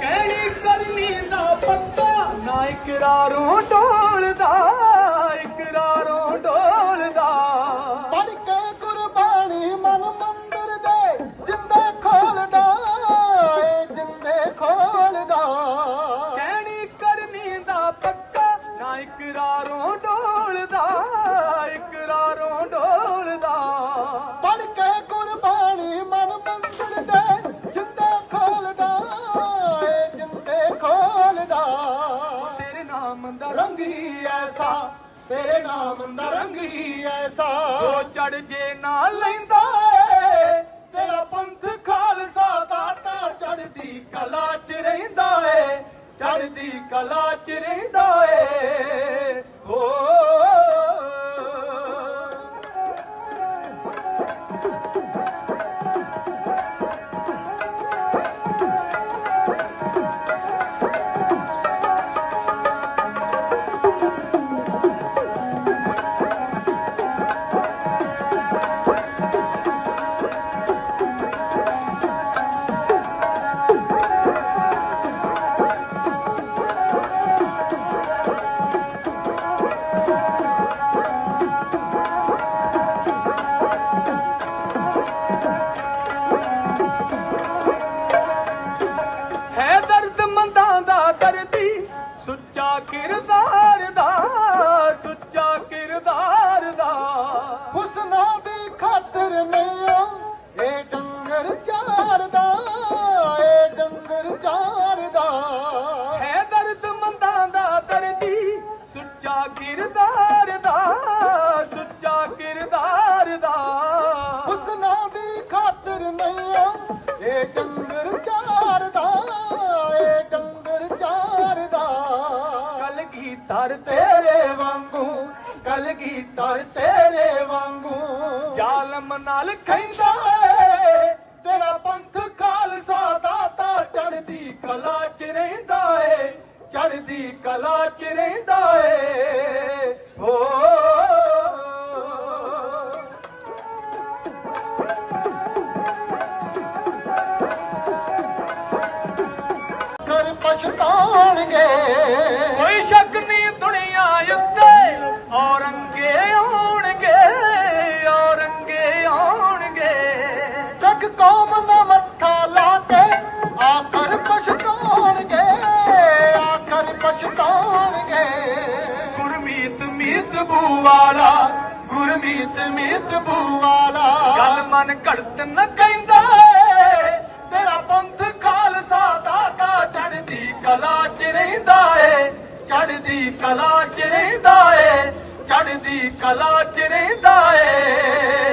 ਕਹਿਣੀ ਕਰਨੀ ਦਾ ਪੱਤਾ ਨਾ ਇਕਰਾਰੋਂ ਢੋਲਦਾ ਇਕਰਾਰੋਂ ਢੋਲਦਾ ਇਕਰਾਰੋਂ ਢੋਲਦਾ ਪੜ ਕੇ ਗੁਰਬਾਣੀ ਮਨ ਮੰਦਰ ਦੇ ਜਿੰਦੇ ਖੋਲਦਾ ਏ ਜਿੰਦੇ ਖੋਲਦਾ। ਤੇਰੇ ਨਾਮ ਦਾ ਰੰਗ ਹੀ ਐਸਾ। ਤੇਰੇ ਨਾਮ ਦਾ ਰੰਗ ਹੀ ਐਸਾ। ਜੋ ਚੜ ਜੇ ਨਾ ਲੈਂਦਾ ਤੇਰਾ ਪੰਥ ਖਾਲਸਾ ਦਾਤਾ ਚੜਦੀ ਕਲਾ ਚ ਰਹਿੰਦਾ ਚੜਦੀ ਕਲਾ ਚ ਰਹਿੰਦਾ ਏ ਹੋ ਹੈ ਕਿਰਦਾਰ ਦਾ ਸੁੱਚਾ ਕਿਰਦਾਰ ਦਾ। ਹੁਸਨਾ ਦੀ ਖਾਤਰ ਨਈਓ ਏ ਡੰਗਰ ਚਾਰਦਾ ਏ ਡੰਗਰ ਚਾਰਦਾ। ਹੈ ਦਰਦ ਮੰਦਾਂ ਦਾ ਦਰਦੀ ਸੁੱਚਾ ਕਿਰਦਾਰ ਦਾ ਸੁੱਚਾ ਕਿਰਦਾਰ ਦਾ। ਹੁਸਨਾ ਦੀ ਖਾਤਰ ਨਈਓ ਏ ਕਲਗੀ ਧਰ ਤੇ ਤੇਰੇ ਵਾਂਗੂ ਕਲਗੀ ਤਰ ਤੇਰੇ ਵਾਂਗੂ। ਜ਼ਾਲਮ ਨਾਲ ਏ ਤੇਰਾ ਪੰਥ ਖਾਲਸਾ ਦਾਤਾ ਚੜਦੀ ਕਲਾ ਚ ਰਹਿੰਦਾ ਏ ਚੜਦੀ ਕਲਾ ਚ ਰਹਿੰਦਾ ਏ। ਓ ਕਰ ਪਛਤਾਉਣਗੇ। ਕੋਈ ਸ਼ੱਕ ਨਹੀਂ ਦੁਨੀਆ ਉੱਤੇ ਔਰੰਗੇ ਆਉਣਗੇ ਔਰੰਗੇ ਆਉਣਗੇ। ਸਿੱਖ ਕੌਮ ਦਾ ਮੱਥਾ ਲਾ ਕੇ ਆਖਰ ਪਛਤਾਉਣਗੇ ਆਖਰ ਪਛਤਾਉਣਗੇ। ਗੁਰਮੀਤ ਮੀਤ ਬੂਵਾਲਾ ਗੁਰਮੀਤ ਮੀਤ ਗੱਲ ਮਨ ਘੜਤ ਨ ਚੜਦੀ ਕਲਾ ਚ ਰਹਿੰਦਾ ਏ ਚੜਦੀ ਕਲਾ ਚ ਰਹਿੰਦਾ ਏ।